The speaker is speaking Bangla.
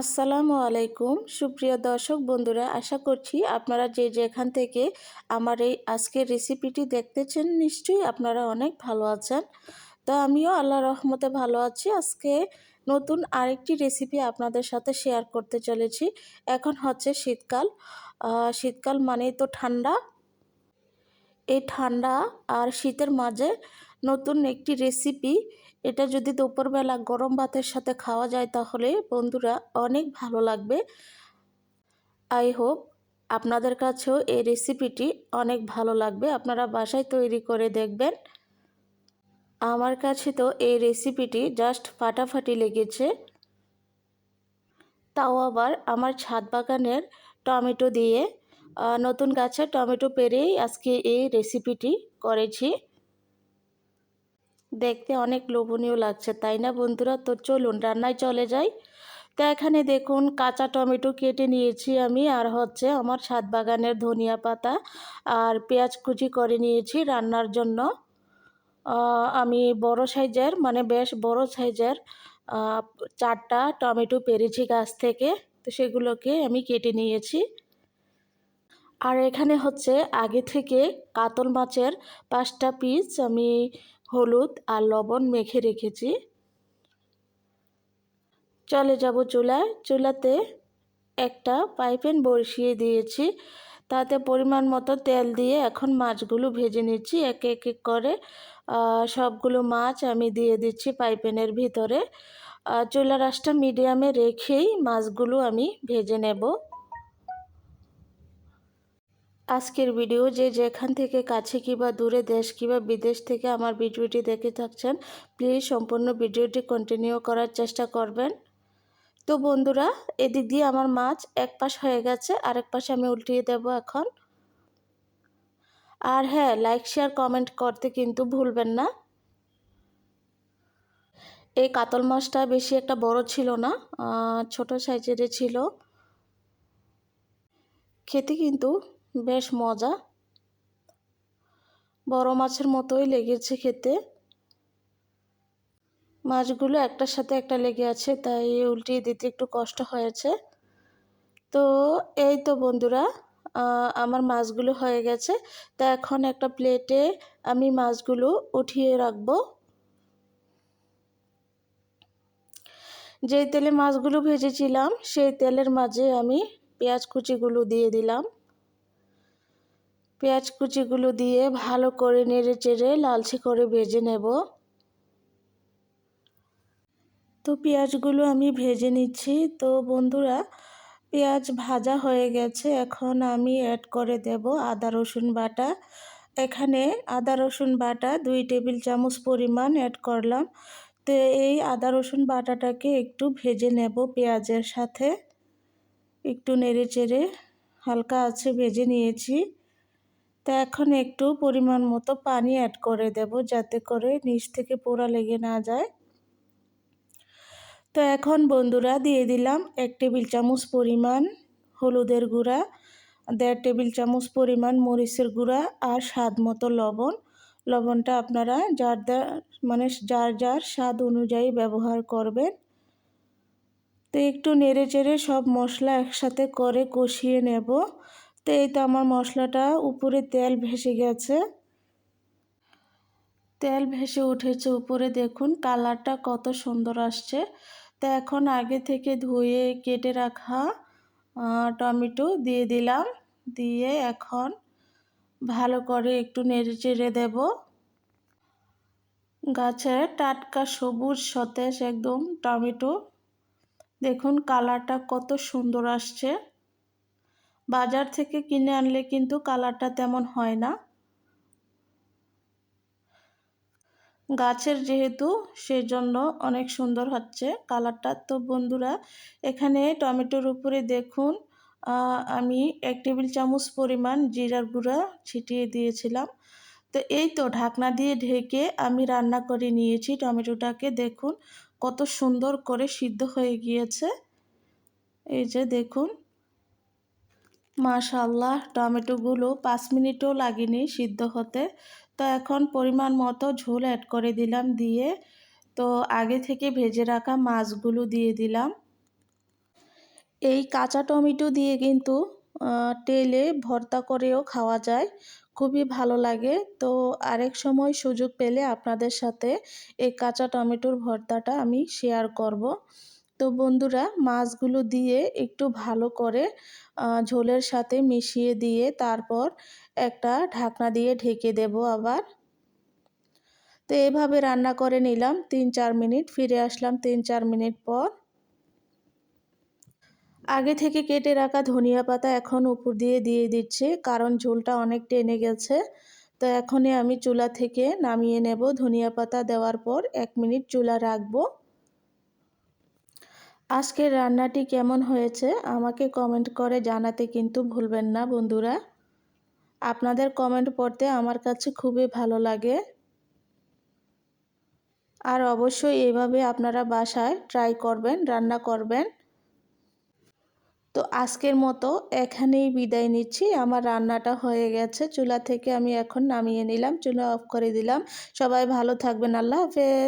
আসসালামু আলাইকুম। সুপ্রিয় দর্শক বন্ধুরা, আশা করছি আপনারা যে যেখান থেকে আমার এই আজকের রেসিপিটি দেখতেছেন, নিশ্চয়ই আপনারা অনেক ভালো আছেন। তো আমিও আল্লাহ রহমতে ভালো আছি। আজকে নতুন আরেকটি রেসিপি আপনাদের সাথে শেয়ার করতে চলেছি। এখন হচ্ছে শীতকাল। শীতকাল মানেই তো ঠান্ডা। এই ঠান্ডা আর শীতের মাঝে নতুন একটি রেসিপি এটা যদি দুপুরবেলা গরম ভাতের সাথে খাওয়া যায় তাহলে বন্ধুরা অনেক ভালো লাগবে। আই হোপ আপনাদের কাছেও এই রেসিপিটি অনেক ভালো লাগবে। আপনারা বাসায় তৈরি করে দেখবেন। আমার কাছে তো এই রেসিপিটি জাস্ট ফাটাফাটি লেগেছে। তাও আবার আমার ছাদ বাগানের টমেটো দিয়ে নতুন গাছে টমেটো পেরেই আজকে এই রেসিপিটি করেছি। দেখতে অনেক লোভনীয় লাগছে, তাই না বন্ধুরা? তো চলুন, রান্নায় চলে যাই। তো এখানে দেখুন, কাঁচা টমেটো কেটে নিয়েছি আমি, আর হচ্ছে আমার ছাদ বাগানের ধনিয়া পাতা আর পেঁয়াজ কুচি করে নিয়েছি রান্নার জন্য। আমি বড় সাইজের মানে বেশ বড় সাইজের চারটা টমেটো পেরেছি গাছ থেকে, তো সেগুলোকে আমি কেটে নিয়েছি। আর এখানে হচ্ছে আগে থেকে কাতল মাছের পাঁচটা পিস আমি হলুদ আর লবণ মেখে রেখেছি। চলে যাব চুলায়। চুলাতে একটা পাইপেন বসিয়ে দিয়েছি। তাতে পরিমাণ মতো তেল দিয়ে এখন মাছগুলো ভেজে নিচ্ছি। এক এক করে সবগুলো মাছ আমি দিয়ে দিচ্ছি পাইপেনের ভিতরে। চুলা রাসটা মিডিয়ামে রেখেই মাছগুলো আমি ভেজে নেব। আজকের ভিডিও যে যেখান থেকে কাছে কিবা দূরে দেশ কিবা বিদেশ থেকে আমার ভিডিওটি দেখে থাকছেন প্লিজ সম্পূর্ণ ভিডিওটি কন্টিনিউ করার চেষ্টা করবেন। তো বন্ধুরা, এদিক দিয়ে আমার মাছ এক পাশ হয়ে গেছে, আরেক পাশে আমি উল্টিয়ে দেব এখন। আর হ্যাঁ লাইক শেয়ার কমেন্ট করতে কিন্তু ভুলবেন না। এই কাতল মাছটা বেশি একটা বড় ছিল না ছোট সাইজের ছিল। খেতে কিন্তু বেশ মজা। বড় মাছের মতোই লেগেছে খেতে। মাছগুলো একটার সাথে একটা লেগে আছে, তাই উল্টিয়ে দিতে একটু কষ্ট হয়েছে। তো এই তো বন্ধুরা আমার মাছগুলো হয়ে গেছে। তা এখন একটা প্লেটে আমি মাছগুলো উঠিয়ে রাখব। যেই তেলে মাছগুলো ভেজেছিলাম, সেই তেলের মাঝে আমি পেঁয়াজ কুচিগুলো দিয়ে দিলাম। পেঁয়াজ কুচিগুলো দিয়ে ভালো করে নেড়ে চেড়ে লালচে করে ভেজে নেব। তো পেঁয়াজগুলো আমি ভেজে নিচ্ছি। তো বন্ধুরা, পেঁয়াজ ভাজা হয়ে গেছে। এখন আমি অ্যাড করে দেব আদা, রসুন বাটা। এখানে আদা, রসুন বাটা দুই টেবিল চামচ পরিমাণ অ্যাড করলাম। তো এই আদা, রসুন বাটাটাকে একটু ভেজে নেব পেঁয়াজের সাথে। একটু নেড়ে চেড়ে হালকা আছে ভেজে নিয়েছি। তো এখন একটু পরিমাণ মতো পানি অ্যাড করে দেব যাতে করে নিচ থেকে পোড়া লেগে না যায়। তো এখন বন্ধুরা দিয়ে দিলাম এক টেবিল চামচ পরিমাণ হলুদের গুঁড়া, দেড় টেবিল চামচ পরিমাণ মরিচের গুঁড়া আর স্বাদ মতো লবণ। লবণটা আপনারা যার মানে যার যার স্বাদ অনুযায়ী ব্যবহার করবেন। তো একটু নেড়ে চেড়ে সব মশলা একসাথে করে কষিয়ে নেব। তো এই তো আমার মশলাটা উপরে তেল ভেসে গেছে। তেল ভেসে উঠেছে উপরে, দেখুন কালারটা কত সুন্দর আসছে। তো এখন আগে থেকে ধুয়ে কেটে রাখা টমেটো দিয়ে দিলাম। দিয়ে এখন ভালো করে একটু নেড়ে চেড়ে দেব। গাছে টাটকা সবুজ সতেজ একদম টমেটো। দেখুন কালারটা কত সুন্দর আসছে। বাজার থেকে কিনে আনলে কিন্তু কালারটা তেমন হয় না। গাছের যেহেতু সেজন্য অনেক সুন্দর হচ্ছে কালারটা। তো বন্ধুরা, এখানে টমেটোর উপরে দেখুন আমি এক টেবিল চামচ পরিমাণ জিরার গুঁড়া ছিটিয়ে দিয়েছিলাম। তো এই তো ঢাকনা দিয়ে ঢেকে আমি রান্না করে নিয়েছি টমেটোটাকে। দেখুন কত সুন্দর করে সিদ্ধ হয়ে গিয়েছে। এই যে দেখুন মাশাল্লাহ টমেটোগুলো পাঁচ মিনিটও লাগেনি সিদ্ধ হতে। তো এখন পরিমাণ মতো ঝোল অ্যাড করে দিলাম দিয়ে। তো আগে থেকে ভেজে রাখা মাছগুলো দিয়ে দিলাম। এই কাঁচা টমেটো দিয়ে কিন্তু তেলে ভর্তা করেও খাওয়া যায়। খুবই ভালো লাগে। তো আরেক সময় সুযোগ পেলে আপনাদের সাথে এই কাঁচা টমেটোর ভর্তাটা আমি শেয়ার করব। তো বন্ধুরা মাছগুলো দিয়ে একটু ভালো করে ঝোলের সাথে মিশিয়ে দিয়ে তারপর একটা ঢাকনা দিয়ে ঢেকে দেব আবার। তো এভাবে রান্না করে নিলাম, তিন চার মিনিট ফিরে আসলাম তিন চার মিনিট পর। আগে থেকে কেটে রাখা ধনিয়া পাতা এখন উপর দিয়ে দিয়ে দিচ্ছে, কারণ ঝোলটা অনেক টেনে গেছে। তো এখনই আমি চুলা থেকে নামিয়ে নেব, ধনিয়া পাতা দেওয়ার পর এক মিনিট চুলা রাখব। আজকের রান্নাটি কেমন হয়েছে আমাকে কমেন্ট করে জানাতে কিন্তু ভুলবেন না, বন্ধুরা। আপনাদের কমেন্ট পড়তে আমার কাছে খুবই ভালো লাগে। আর অবশ্যই এভাবে আপনারা বাসায় ট্রাই করবেন, রান্না করবেন। তো আজকের মতো এখানেই বিদায় নিচ্ছি। আমার রান্নাটা হয়ে গেছে। চুলা থেকে আমি এখন নামিয়ে নিলাম, চুলা অফ করে দিলাম। সবাই ভালো থাকবেন। আল্লাহ হাফেজ।